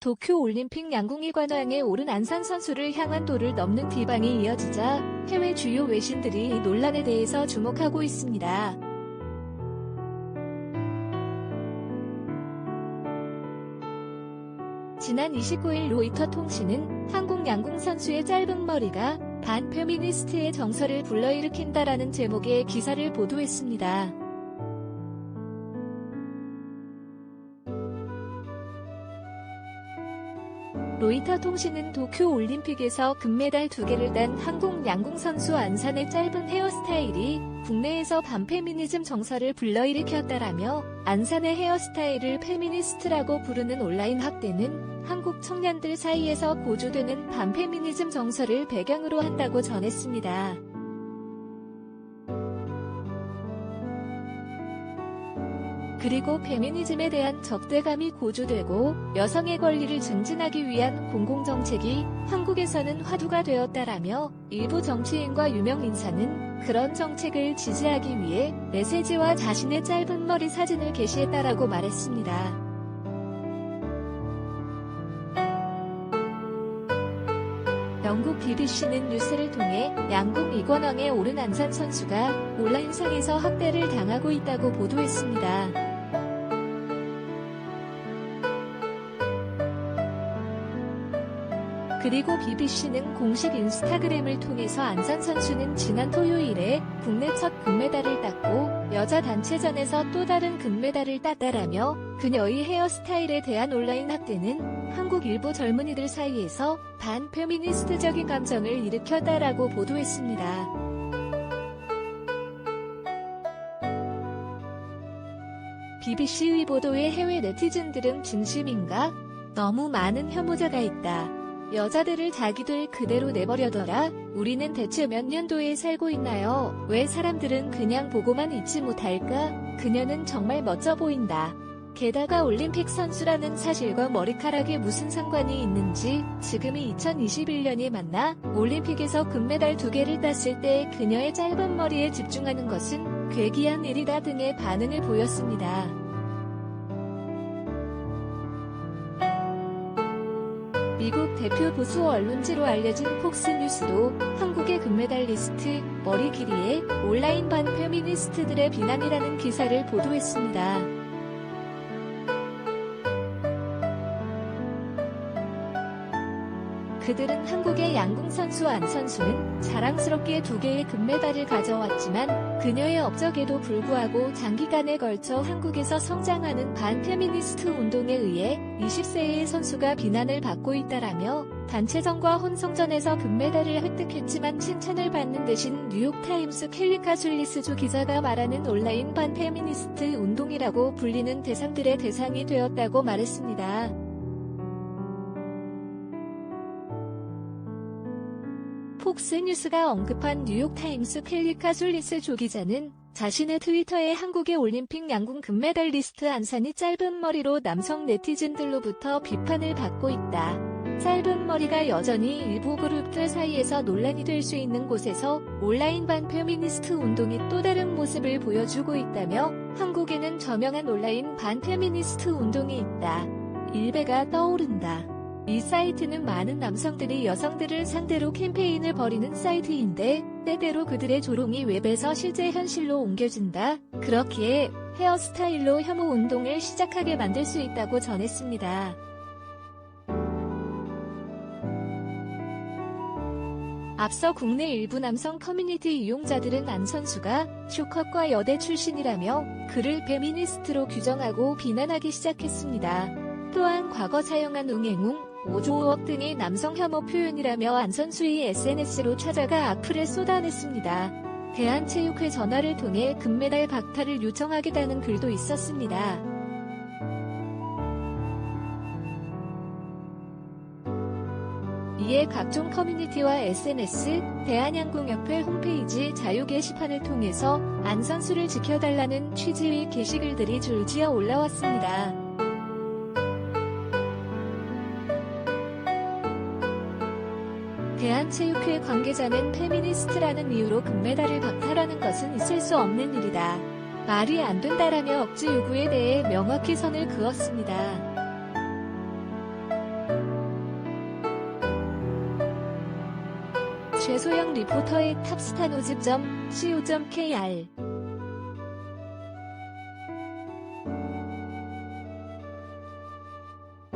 도쿄 올림픽 양궁이 관왕에 오른 안산 선수를 향한 도를 넘는 비방이 이어지자 해외 주요 외신들이 이 논란에 대해서 주목하고 있습니다. 지난 29일 로이터 통신은 한국 양궁 선수의 짧은 머리가 반페미니스트의 정서를 불러일으킨다라는 제목의 기사를 보도했습니다. 로이터 통신은 도쿄 올림픽에서 금메달 두 개를 딴 한국 양궁 선수 안산의 짧은 헤어스타일이 국내에서 반페미니즘 정서를 불러일으켰다라며 안산의 헤어스타일을 페미니스트라고 부르는 온라인 학대는 한국 청년들 사이에서 고조되는 반페미니즘 정서를 배경으로 한다고 전했습니다. 그리고 페미니즘에 대한 적대감이 고조되고 여성의 권리를 증진하기 위한 공공정책이 한국에서는 화두가 되었다라며 일부 정치인과 유명 인사는 그런 정책을 지지하기 위해 메시지와 자신의 짧은 머리 사진을 게시했다라고 말했습니다. 영국 BBC는 뉴스를 통해 양궁 이관왕에 오른 안산 선수가 온라인상에서 학대를 당하고 있다고 보도했습니다. 그리고 BBC는 공식 인스타그램을 통해서 안산 선수는 지난 토요일에 국내 첫 금메달을 땄고 여자 단체전에서 또 다른 금메달을 땄다라며 그녀의 헤어스타일에 대한 온라인 학대는 한국 일부 젊은이들 사이에서 반페미니스트적인 감정을 일으켰다라고 보도했습니다. BBC의 보도에 해외 네티즌들은 진심인가? 너무 많은 혐오자가 있다. 여자들을 자기들 그대로 내버려둬라. 우리는 대체 몇 년도에 살고 있나요? 왜 사람들은 그냥 보고만 있지 못할까? 그녀는 정말 멋져 보인다. 게다가 올림픽 선수라는 사실과 머리카락에 무슨 상관이 있는지 지금이 2021년이 맞나? 올림픽에서 금메달 두 개를 땄을 때 그녀의 짧은 머리에 집중하는 것은 괴기한 일이다 등의 반응을 보였습니다. 미국 대표 보수 언론지로 알려진 폭스뉴스도 한국의 금메달리스트 머리 길이에 온라인 반 페미니스트들의 비난이라는 기사를 보도했습니다. 그들은 한국의 양궁 선수 안 선수는 자랑스럽게 두 개의 금메달을 가져왔지만 그녀의 업적에도 불구하고 장기간에 걸쳐 한국에서 성장하는 반페미니스트 운동에 의해 20세의 선수가 비난을 받고 있다라며 단체전과 혼성전에서 금메달을 획득했지만 칭찬을 받는 대신 뉴욕타임스 켈리카 줄리스조 기자가 말하는 온라인 반페미니스트 운동이라고 불리는 대상들의 대상이 되었다고 말했습니다. 폭스뉴스가 언급한 뉴욕타임스 켈리카 줄리스 조 기자는 자신의 트위터에 한국의 올림픽 양궁 금메달리스트 안산이 짧은 머리로 남성 네티즌들로부터 비판을 받고 있다. 짧은 머리가 여전히 일부 그룹들 사이에서 논란이 될 수 있는 곳에서 온라인 반페미니스트 운동이 또 다른 모습을 보여주고 있다며 한국에는 저명한 온라인 반페미니스트 운동이 있다. 일배가 떠오른다. 이 사이트는 많은 남성들이 여성들을 상대로 캠페인을 벌이는 사이트인데 때때로 그들의 조롱이 웹에서 실제 현실로 옮겨진다. 그렇기에 헤어스타일로 혐오 운동을 시작하게 만들 수 있다고 전했습니다. 앞서 국내 일부 남성 커뮤니티 이용자들은 안 선수가 쇼컷과 여대 출신이라며 그를 페미니스트로 규정하고 비난하기 시작했습니다. 또한 과거 사용한 웅행웅, 오조옥 등의 남성 혐오 표현이라며 안 선수의 SNS로 찾아가 악플을 쏟아냈습니다. 대한체육회 전화를 통해 금메달 박탈을 요청하겠다는 글도 있었습니다. 이에 각종 커뮤니티와 SNS, 대한양궁협회 홈페이지 자유 게시판을 통해서 안 선수를 지켜달라는 취지의 게시글들이 줄지어 올라왔습니다. 대한체육회 관계자는 페미니스트라는 이유로 금메달을 박탈하는 것은 있을 수 없는 일이다. 말이 안 된다라며 억지 요구에 대해 명확히 선을 그었습니다. 최소영 리포터의 탑스타 노집점 co.kr